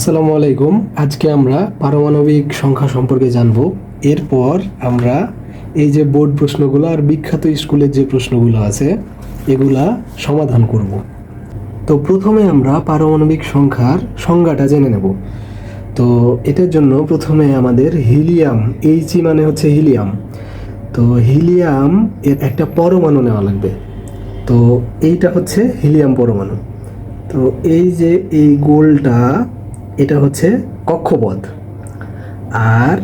আসসালামু আলাইকুম। আজকে আমরা পারমাণবিক সংখ্যা সম্পর্কে জানব। এরপর আমরা এই যে বোর্ড প্রশ্নগুলো আর বিখ্যাত স্কুলের যে প্রশ্নগুলো আছে, এগুলা সমাধান করব। তো প্রথমে আমরা পারমাণবিক সংখ্যার সংজ্ঞাটা জেনে নেব। তো এটার জন্য প্রথমে আমাদের হিলিয়াম এইচই মানে হচ্ছে হিলিয়াম। তো হিলিয়াম এর একটা পরমাণু নেওয়া লাগবে। তো এইটা হচ্ছে হিলিয়াম পরমাণু। তো এই যে এই গোলটা এটা হচ্ছে কক্ষপথ। আর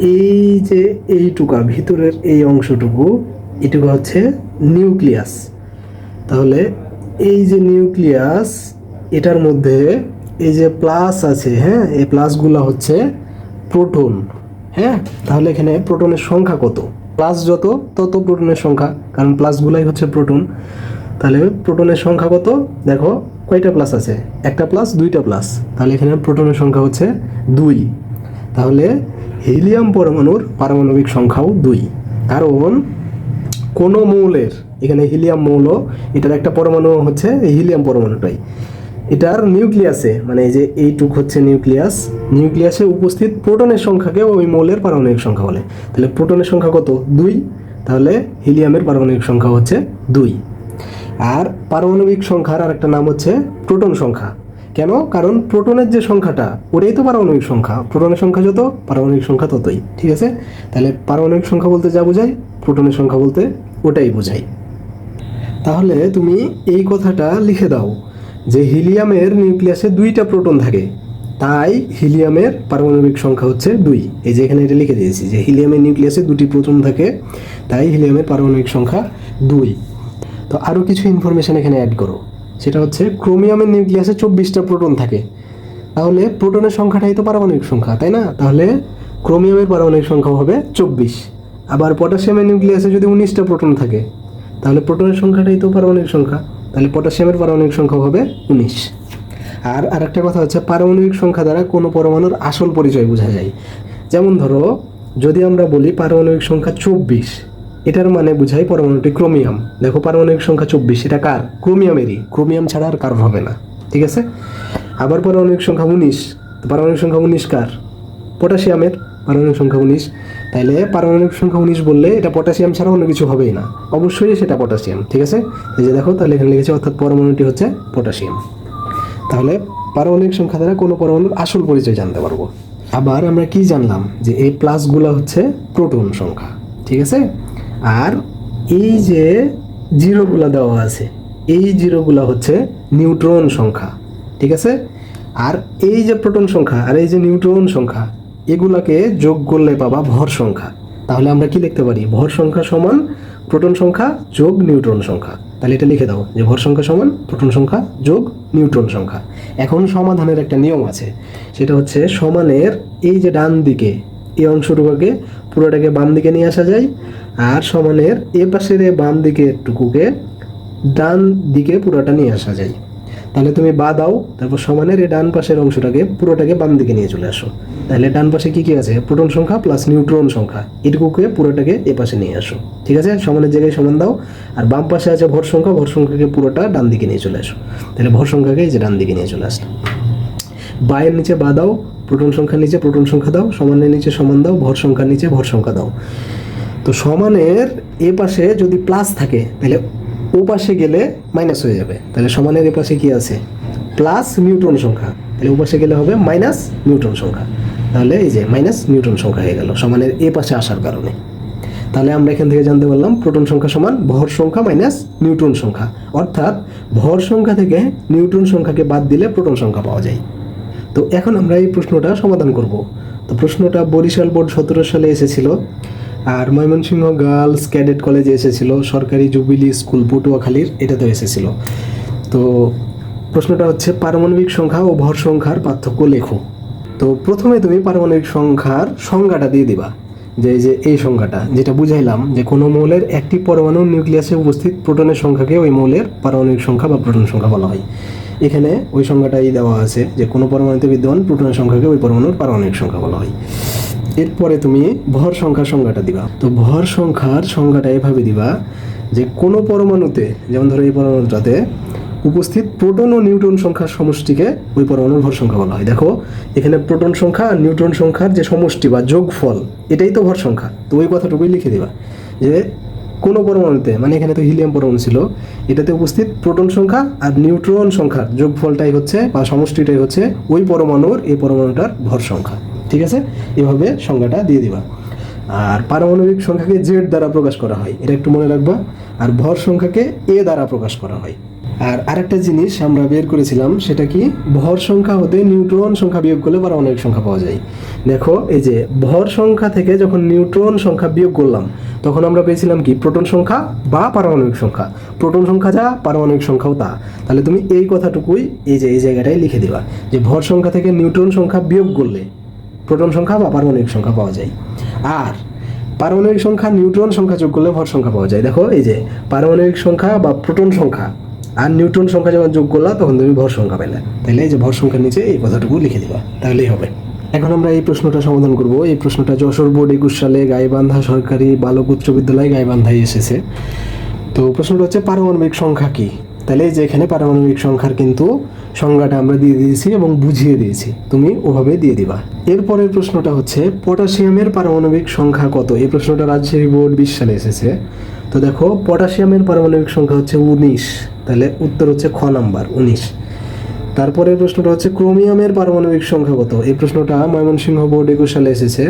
এই যে এইটুকা, ভিতরের এই অংশটুকু, এটুকু হচ্ছে নিউক্লিয়াস। তাহলে এই যে নিউক্লিয়াস, এটার মধ্যে এই যে প্লাস আছে হ্যাঁ এই প্লাসগুলো হচ্ছে প্রোটন হ্যাঁ? তাহলে এখানে প্রোটনের সংখ্যা কত? প্লাস যত, তত প্রোটনের সংখ্যা, কারণ প্লাসগুলাই হচ্ছে প্রোটন। তাহলে প্রোটনের সংখ্যা কত? দেখো কয়টা প্লাস আছে? একটা প্লাস দুইটা প্লাস তাহলে এখানে প্রোটনের সংখ্যা হচ্ছে দুই। তাহলে হিলিয়াম পরমাণুর পারমাণবিক সংখ্যাও দুই। কারণ কোন মৌলের, এখানে হিলিয়াম মৌল, এটার একটা পরমাণু হচ্ছে এই হিলিয়াম পরমাণুটাই। এটার নিউক্লিয়াসে মানে এই যে এইটুক হচ্ছে নিউক্লিয়াস নিউক্লিয়াসে উপস্থিত প্রোটনের সংখ্যাকে ওই মৌলের পারমাণবিক সংখ্যা বলে। তাহলে প্রোটনের সংখ্যা কত? দুই। তাহলে হিলিয়ামের পারমাণবিক সংখ্যা হচ্ছে দুই। আর পারমাণবিক সংখ্যার আর একটা নাম হচ্ছে প্রোটন সংখ্যা। কেন? কারণ প্রোটনের যে সংখ্যাটা, ওটাই তো পারমাণবিক সংখ্যা। প্রোটনের সংখ্যা যত, পারমাণবিক সংখ্যা ততই, ঠিক আছে? তাহলে পারমাণবিক সংখ্যা বলতে যা বোঝায়, প্রোটনের সংখ্যা বলতে ওটাই বোঝায়। তাহলে তুমি এই কথাটা লিখে দাও যে হিলিয়ামের নিউক্লিয়াসে দুইটা প্রোটন থাকে। তাই হিলিয়ামের পারমাণবিক সংখ্যা হচ্ছে দুই। এই যে এখানে এটা লিখে দিয়েছি যে হিলিয়ামের নিউক্লিয়াসে দুটি প্রোটন থাকে, তাই হিলিয়ামের পারমাণবিক সংখ্যা দুই। তো আরও কিছু ইনফরমেশন এখানে অ্যাড করো। সেটা হচ্ছে ক্রোমিয়ামের নিউক্লিয়াসে চব্বিশটা প্রোটন থাকে। তাহলে প্রোটনের সংখ্যাটাই তো পারমাণবিক সংখ্যা, তাই না? তাহলে ক্রোমিয়ামের পারমাণবিক সংখ্যা হবে চব্বিশ। আবার পটাশিয়ামের নিউক্লিয়াসে যদি উনিশটা প্রোটন থাকে, তাহলে প্রোটনের সংখ্যাটাই তো পারমাণবিক সংখ্যা। তাহলে পটাশিয়ামের পারমাণবিক সংখ্যা হবে উনিশ। আর আরেকটা কথা হচ্ছে, পারমাণবিক সংখ্যা দ্বারা কোনো পরমাণুর আসল পরিচয় বোঝা যায়। যেমন ধরো, যদি আমরা বলি পারমাণবিক সংখ্যা চব্বিশ এটার মানে বোঝাই পরমাণুটি ক্রোমিয়াম। দেখো পারমাণবিক সংখ্যা চব্বিশ, এটা কার? ক্রোমিয়ামেরই। ক্রোমিয়াম ছাড়া আর কারোর হবে না। ঠিক আছে? আবার পারমাণবিক সংখ্যা উনিশ। পারমাণবিক সংখ্যা উনিশ কার? পটাশিয়ামের পারমাণবিক সংখ্যা উনিশ। তাইলে পারমাণবিক সংখ্যা উনিশ বললে এটা পটাশিয়াম ছাড়া অন্য কিছু হবেই না। অবশ্যই সেটা পটাশিয়াম। ঠিক আছে? এই যে দেখো, তাহলে এখানে লিখেছে, অর্থাৎ পরমাণুটি হচ্ছে পটাশিয়াম। তাহলে পারমাণবিক সংখ্যা দ্বারা কোনো পরমাণুর আসল পরিচয় জানতে পারব। আবার আমরা কি জানলাম? যে এই প্লাসগুলো হচ্ছে প্রোটন সংখ্যা। ঠিক আছে? আর এই যে জিরোগুলো দেওয়া আছে, এই জিরোগুলো হচ্ছে নিউট্রন সংখ্যা, ঠিক আছে? আর এই যে প্রোটন সংখ্যা আর এই যে নিউট্রন সংখ্যা, এগুলাকে যোগ করলে পাবা ভর সংখ্যা। তাহলে আমরা কি লিখতে পারি? ভর সংখ্যা সমান প্রোটন সংখ্যা যোগ নিউট্রন সংখ্যা। তাহলে এটা লিখে দাও যে ভর সংখ্যা সমান প্রোটন সংখ্যা যোগ নিউট্রন সংখ্যা। এখন সমাধানের একটা নিয়ম আছে, সেটা হচ্ছে সমানের এই যে ডান দিকে এই অংশটুকুকে পুরোটাকে বাম দিকে নিয়ে আসা যায়। আর সমানের এ পাশের বাম দিকে টুকুকে ডান দিকে পুরোটা নিয়ে আসা যায়। তাহলে তুমি বা দাও, তারপর সমানের এই ডান পাশের অংশটাকে পুরোটাকে বাম দিকে নিয়ে চলে আসো। তাহলে ডান পাশে কি কি আছে? প্রোটন সংখ্যা প্লাস নিউট্রন সংখ্যা। এটুকুকে পুরোটাকে এ পাশে নিয়ে আসো। ঠিক আছে? সমানের জায়গায় সমান দাও। আর বাম পাশে আছে ভর সংখ্যা, ভর সংখ্যাকে পুরোটা ডান দিকে নিয়ে চলে আসো। তাহলে ভর সংখ্যাকে এই যে ডান দিকে নিয়ে চলে আসলো বায়ের নিচে বা দাও। প্রোটন সংখ্যার নিচে প্রোটন সংখ্যা দাও, সমানের নিচে সমান দাও, ভর সংখ্যার নিচে ভর সংখ্যা দাও। তো সমানের এ পাশে যদি প্লাস থাকে, তাহলে ও পাশে গেলে মাইনাস হয়ে যাবে। তাহলে সমানের এ পাশে কি আছে? প্লাস নিউট্রন সংখ্যা। তাহলে ও পাশে গেলে হবে মাইনাস নিউট্রন সংখ্যা। তাহলে এই যে মাইনাস নিউট্রন সংখ্যা হয়ে গেল, সমানের এ পাশে আসার কারণে। তাহলে আমরা এখান থেকে জানতে পারলাম প্রোটন সংখ্যা সমান ভর সংখ্যা মাইনাস নিউট্রন সংখ্যা। অর্থাৎ ভর সংখ্যা থেকে নিউট্রন সংখ্যাকে বাদ দিলে প্রোটন সংখ্যা পাওয়া যায়। তো এখন আমরা এই প্রশ্নটা সমাধান করব। তো প্রশ্নটা বরিশাল বোর্ড সতেরো সালে এসেছিল আর ময়মনসিংহ গার্লস ক্যাডেট কলেজে এসেছিল, সরকারি জুবিলি স্কুল পটুয়াখালীর, এটাতেও এসেছিল। তো প্রশ্নটা হচ্ছে, পারমাণবিক সংখ্যা ও ভর সংখ্যার পার্থক্য লেখো। তো প্রথমে তুমি পারমাণবিক সংখ্যার সংজ্ঞাটা দিয়ে দিবা, যে যে এই সংখ্যাটা যেটা বুঝাইলাম যে কোনো মৌলের একটি পরমাণু নিউক্লিয়াসে উপস্থিত প্রোটনের সংখ্যাকে ওই মৌলের পারমাণবিক সংখ্যা বা প্রোটন সংখ্যা বলা হয়। এখানে ওই সংখ্যাটাই দেওয়া আছে যে কোনো পরমাণুতে বিদ্যমান প্রোটনের সংখ্যাকে ওই পরমাণুর পারমাণবিক সংখ্যা বলা হয়। এরপরে তুমি ভর সংখ্যার সংজ্ঞাটা দিবা। তো ভর সংখ্যার সংজ্ঞাটা এভাবে দিবা যে কোনো পরমাণুতে, যেমন ধরো এই পরমাণুটাতে উপস্থিত প্রোটন ও নিউট্রন সংখ্যার সমষ্টিকে ওই পরমাণুর ভর সংখ্যা বলা হয়। দেখো, এখানে প্রোটন সংখ্যা আর নিউট্রন সংখ্যার যে সমষ্টি বা যোগফল, এটাই তো ভর সংখ্যা। তো ওই কথাটুকুই লিখে দিবা যে কোনো পরমাণুতে মানে এখানে তো হিলিয়াম পরমাণু ছিল, এটাতে উপস্থিত প্রোটন সংখ্যা আর নিউট্রন সংখ্যার যোগফলটাই হচ্ছে বা সমষ্টিটাই হচ্ছে ওই পরমাণুর, এই পরমাণুটার ভর সংখ্যা, ঠিক আছে? এভাবে সংখ্যাটা দিয়ে দিবা। আর পারমাণবিক সংখ্যাকে জেড দ্বারা প্রকাশ করা হয়, এটা একটু মনে রাখবা। আর ভর সংখ্যাকে এ দ্বারা প্রকাশ করা হয়। আর আরেকটা জিনিস আমরা বের করেছিলাম, সেটা কি? ভর সংখ্যা হতে নিউট্রন সংখ্যা বিয়োগ করলে পারমাণবিক সংখ্যা পাওয়া যায়। দেখো, এই যে ভর সংখ্যা থেকে যখন নিউট্রন সংখ্যা বিয়োগ করলাম তখন আমরা পেয়েছিলাম কি? প্রোটন সংখ্যা বা পারমাণবিক সংখ্যা। প্রোটন সংখ্যা যা, পারমাণবিক সংখ্যাও তা। তাহলে তুমি এই কথাটুকুই এই যে, এই জায়গাটায় লিখে দিবা যে ভর সংখ্যা থেকে নিউট্রন সংখ্যা বিয়োগ করলে প্রোটন সংখ্যা বা পারমাণবিক সংখ্যা পাওয়া যায়। আর পারমাণবিক সংখ্যা, নিউট্রন সংখ্যা যোগ করলে ভর সংখ্যা পাওয়া যায়। দেখো, এই যে পারমাণবিক সংখ্যা বা প্রোটন সংখ্যা আর নিউট্রন সংখ্যা যখন যোগ করলা, তখন তুমি ভর সংখ্যা পেলে। তাহলে এই যে ভর সংখ্যার নিচে এই কথাটুকু লিখে দিবা। তাহলেই হবে। এখন আমরা এই প্রশ্নটা সমাধান করব। এই প্রশ্নটা যশোর বোর্ড একুশ সালে গাইবান্ধা সরকারি বালক উচ্চ বিদ্যালয় গাইবান্ধায় এসেছে। তো প্রশ্নটা হচ্ছে, পারমাণবিক সংখ্যা কি? তাহলে যে এখানে পারমাণবিক সংখ্যার কিন্তু সংজ্ঞাটা আমরা দিয়ে দিয়েছি এবং বুঝিয়ে দিয়েছি। তুমি ওভাবে দিয়ে দিবা। এরপরের প্রশ্নটা হচ্ছে, পটাশিয়ামের পারমাণবিক সংখ্যা কত? এই প্রশ্নটা রাজশাহী বোর্ড বিশ সালে এসেছে। তো দেখো, পটাশিয়ামের পারমাণবিক সংখ্যা হচ্ছে উনিশ। তাহলে উত্তর হচ্ছে খ নাম্বার, উনিশ। তারপরের প্রশ্নটা হচ্ছে, ক্রোমিয়ামের পারমাণবিক সংখ্যা কত? এই প্রশ্নটা ময়মনসিংহ বোর্ড একুশ সালে এসেছে।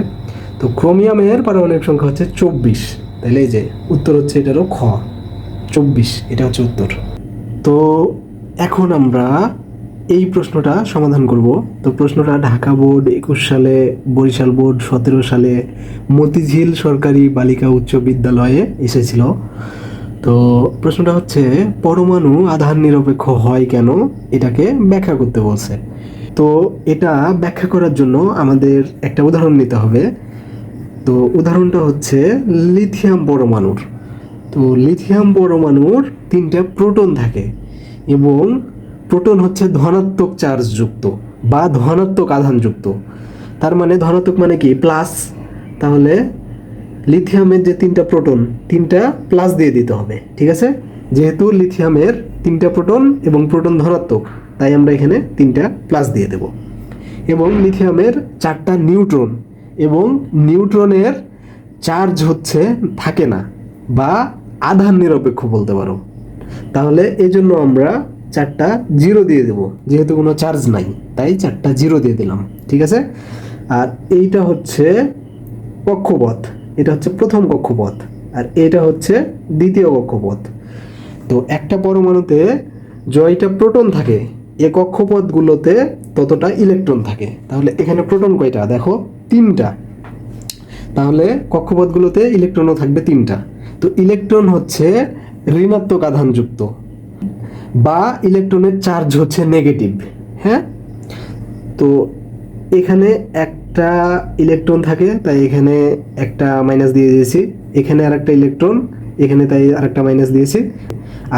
তো ক্রোমিয়ামের পারমাণবিক সংখ্যা হচ্ছে চব্বিশ। তাহলে এই যে উত্তর হচ্ছে এটারও খ। চব্বিশ, এটা হচ্ছে উত্তর। তো এখন আমরা এই প্রশ্নটা সমাধান করব। তো প্রশ্নটা ঢাকা বোর্ড একুশ সালে, বরিশাল বোর্ড সতেরো সালে মতিঝিল সরকারি বালিকা উচ্চ বিদ্যালয়ে এসেছিল। তো প্রশ্নটা হচ্ছে, পরমাণু আধান নিরপেক্ষ হয় কেন? এটাকে ব্যাখ্যা করতে বলছে। তো এটা ব্যাখ্যা করার জন্য আমাদের একটা উদাহরণ নিতে হবে। তো উদাহরণটা হচ্ছে লিথিয়াম পরমাণুর। তো লিথিয়াম পরমাণুর তিনটা প্রোটন থাকে এবং প্রোটন হচ্ছে ধনাত্মক চার্জযুক্ত বা ধনাত্মক আধানযুক্ত তার মানে ধনাত্মক মানে কি? প্লাস। তাহলে লিথিয়ামের যে তিনটা প্রোটন, তিনটা প্লাস দিয়ে দিতে হবে, ঠিক আছে? যেহেতু লিথিয়ামের তিনটা প্রোটন এবং প্রোটন ধনাত্মক, তাই আমরা এখানে তিনটা প্লাস দিয়ে দেব। এবং লিথিয়ামের চারটা নিউট্রন, এবং নিউট্রনের চার্জ হচ্ছে, থাকে না, বা আধান নিরপেক্ষ বলতে পারো। তাহলে এই জন্য আমরা চারটা জিরো দিয়ে দেব, যেহেতু কোনো চার্জ নাই, তাই চারটা জিরো দিয়ে দিলাম, ঠিক আছে? আর এইটা হচ্ছে কক্ষপথ এটা হচ্ছে প্রথম কক্ষপথ আর এটা হচ্ছে দ্বিতীয় কক্ষপথ। তো একটা পরমাণুতে জয়টা প্রোটন থাকে, এ কক্ষপথগুলোতে ততটা ইলেকট্রন থাকে। তাহলে এখানে প্রোটন কয়টা? দেখো, তিনটা। তাহলে কক্ষপথগুলোতে ইলেকট্রনও থাকবে তিনটা। তো ইলেকট্রন হচ্ছে ঋণাত্মক আধানযুক্ত বা ইলেকট্রনের চার্জ হচ্ছে নেগেটিভ হ্যাঁ? তো এখানে একটা ইলেকট্রন থাকে, তাই এখানে একটা মাইনাস দিয়ে দিয়েছি। এখানে আর একটা ইলেকট্রন এখানে তাই আরেকটা মাইনাস দিয়েছি।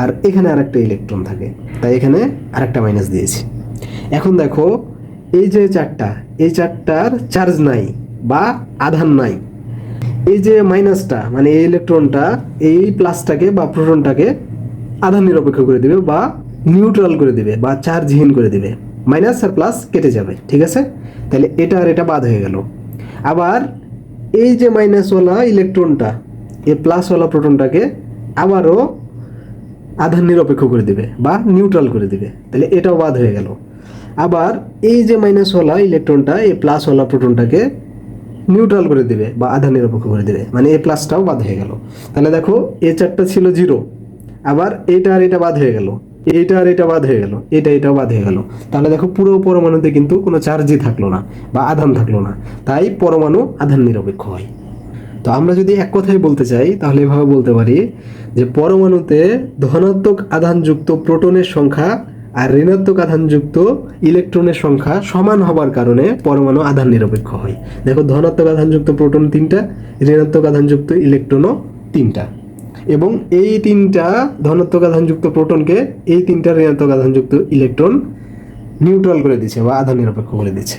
আর এখানে আরেকটা ইলেকট্রন থাকে, তাই এখানে আর একটা মাইনাস দিয়েছি। এখন দেখো, এই যে চারটা, এই চারটার চার্জ নাই বা আধান নাই। এই যে মাইনাসটা মানে এই ইলেকট্রনটা এই প্লাসটাকে বা প্রোটনটাকে আধান নিরপেক্ষ করে দিবে বা নিউট্রাল করে দিবে বা চার্জহীন করে দিবে। মাইনাস আর প্লাস কেটে যাবে, ঠিক আছে? তাহলে এটা আর এটা বাদ হয়ে গেল। আবার এই যে মাইনাসওয়ালা ইলেকট্রনটা এই প্লাসওয়ালা প্রোটনটাকে আবারও আধান নিরপেক্ষ করে দিবে বা নিউট্রাল করে দিবে। তাহলে এটাও বাদ হয়ে গেল। আবার এই যে মাইনাসওয়ালা ইলেকট্রনটা এই প্লাসওয়ালা প্রোটনটাকে নিউট্রাল করে দিবে বা আধা নিরপেক্ষ করে দিবে। মানে এ প্লাসটাও বাদ হয়ে গেল। তাহলে দেখো এ চারটা ছিল জিরো আবার এইটা আর এটা বাদ হয়ে গেল। এইটা আর এটা বাদ হয়ে গেল এটা এটাও বাদ হয়ে গেল। তাহলে দেখো পুরো পরমাণুতে কিন্তু কোনো চার্জই থাকল না বা আধান থাকল না। তাই পরমাণু আধান নিরপেক্ষ হয়। তো আমরা যদি এক কথায় বলতে চাই, তাহলে এভাবে বলতে পারি যে পরমাণুতে ধনাত্মক আধানযুক্ত প্রোটনের সংখ্যা আর ঋণাত্মক আধানযুক্ত ইলেকট্রনের সংখ্যা সমান হবার কারণে পরমাণু আধান নিরপেক্ষ হয়। দেখো ধনাত্মক আধানযুক্ত প্রোটন তিনটা, ঋণাত্মক আধানযুক্ত ইলেকট্রনও তিনটা। এবং এই তিনটা ধনাত্মক আধানযুক্ত প্রোটনকে এই তিনটা ঋণাত্মক আধানযুক্ত ইলেকট্রন নিউট্রাল করে দিচ্ছে বা আধান নিরপেক্ষ করে দিচ্ছে